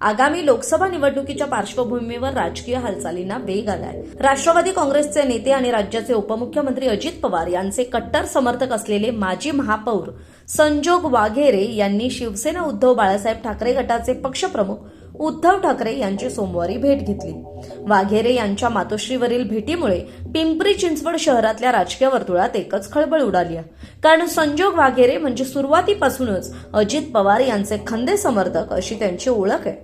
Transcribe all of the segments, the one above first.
आगामी लोकसभा निवडणुकीच्या पार्श्वभूमीवर राजकीय हालचालींना वेग आलाय. राष्ट्रवादी काँग्रेसचे नेते आणि राज्याचे उपमुख्यमंत्री अजित पवार यांचे कट्टर समर्थक असलेले माजी महापौर संजोग वाघेरे यांनी शिवसेना उद्धव बाळासाहेब ठाकरे गटाचे पक्षप्रमुख उद्धव ठाकरे यांची सोमवारी भेट घेतली. वाघेरे यांच्या मातोश्रीवरील भेटीमुळे पिंपरी चिंचवड शहरातल्या राजकीय वर्तुळात एकच खळबळ उडाली आहे. कारण संजोग वाघेरे म्हणजे सुरुवातीपासूनच अजित पवार यांचे खंदे समर्थक अशी त्यांची ओळख आहे.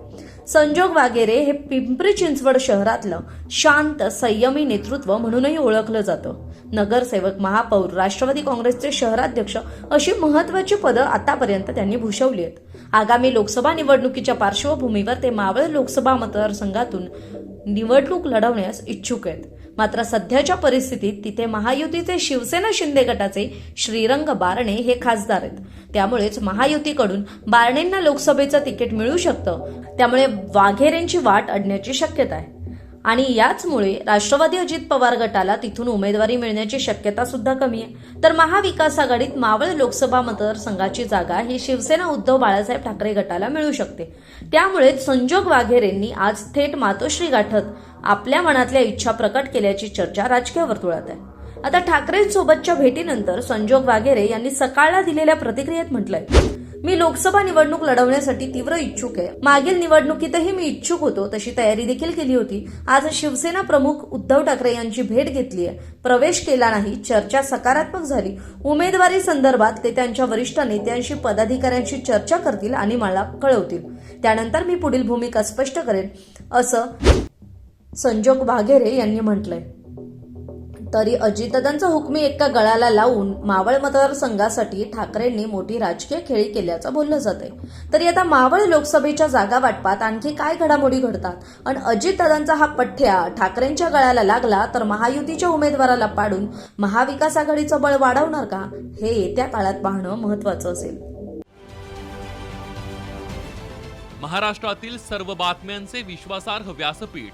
संजोग वाघेरे हे पिंपरी चिंचवड शहरातलं शांत संयमी नेतृत्व म्हणूनही ओळखलं जातं. नगरसेवक महापौर राष्ट्रवादी काँग्रेसचे शहराध्यक्ष अशी महत्वाची पदं आतापर्यंत त्यांनी भूषवली आहेत. आगामी लोकसभा निवडणुकीच्या पार्श्वभूमीवर ते मावळ लोकसभा मतदारसंघातून निवडणूक लढवण्यास इच्छुक आहेत. मात्र सध्याच्या परिस्थितीत तिथे महायुतीचे शिवसेना शिंदे गटाचे श्रीरंग बारणे हे खासदार आहेत. त्यामुळेच महायुतीकडून बारणेंना लोकसभेचं तिकीट मिळू शकतं. त्यामुळे वाघेरेंची वाट अडण्याची शक्यता आहे. आणि याचमुळे राष्ट्रवादी अजित पवार गटाला तिथून उमेदवारी मिळण्याची शक्यता सुद्धा कमी आहे. तर महाविकास आघाडीत मावळ लोकसभा मतदारसंघाची जागा ही शिवसेना उद्धव बाळासाहेब ठाकरे गटाला मिळू शकते. त्यामुळे संजोग वाघेरेंनी आज थेट मातोश्री गाठत आपल्या मनातल्या इच्छा प्रकट केल्याची चर्चा राजकीय वर्तुळात आहे. आता ठाकरेंसोबतच्या भेटीनंतर संजोग वाघेरे यांनी सकाळला दिलेल्या प्रतिक्रियेत म्हटलंय. मी लोकसभा निवडणूक लढवण्यासाठी तीव्र इच्छुक आहे. मागील निवडणुकीतही मी इच्छुक होतो तशी तयारी देखील केली होती. आज शिवसेना प्रमुख उद्धव ठाकरे यांची भेट घेतली आहे. प्रवेश केला नाही चर्चा सकारात्मक झाली. उमेदवारी संदर्भात ते त्यांच्या वरिष्ठ नेत्यांशी पदाधिकाऱ्यांशी चर्चा करतील आणि मला कळवतील. त्यानंतर मी पुढील भूमिका स्पष्ट करेन असं संजोग वाघेरे यांनी म्हटलंय. तरी अजितदादांचा हुकमी एका गळाला लावून मावळ मतदारसंघासाठी ठाकरेंनी मोठी राजकीय खेळी केल्याचं बोललं जाते तरी आता मावळ लोकसभेच्या जागा वाटपात आणखी काय घडामोडी घडतात? आणि अजितदादांचा हा पठ्ठ्या ठाकरेंच्या गळ्याला लागला तर महायुतीच्या उमेदवाराला पाडून महाविकास आघाडीचं बळ वाढवणार का? हे येत्या काळात पाहणं महत्वाचं असेल. महाराष्ट्रातील सर्व बातम्यांचे विश्वासार्ह व्यासपीठ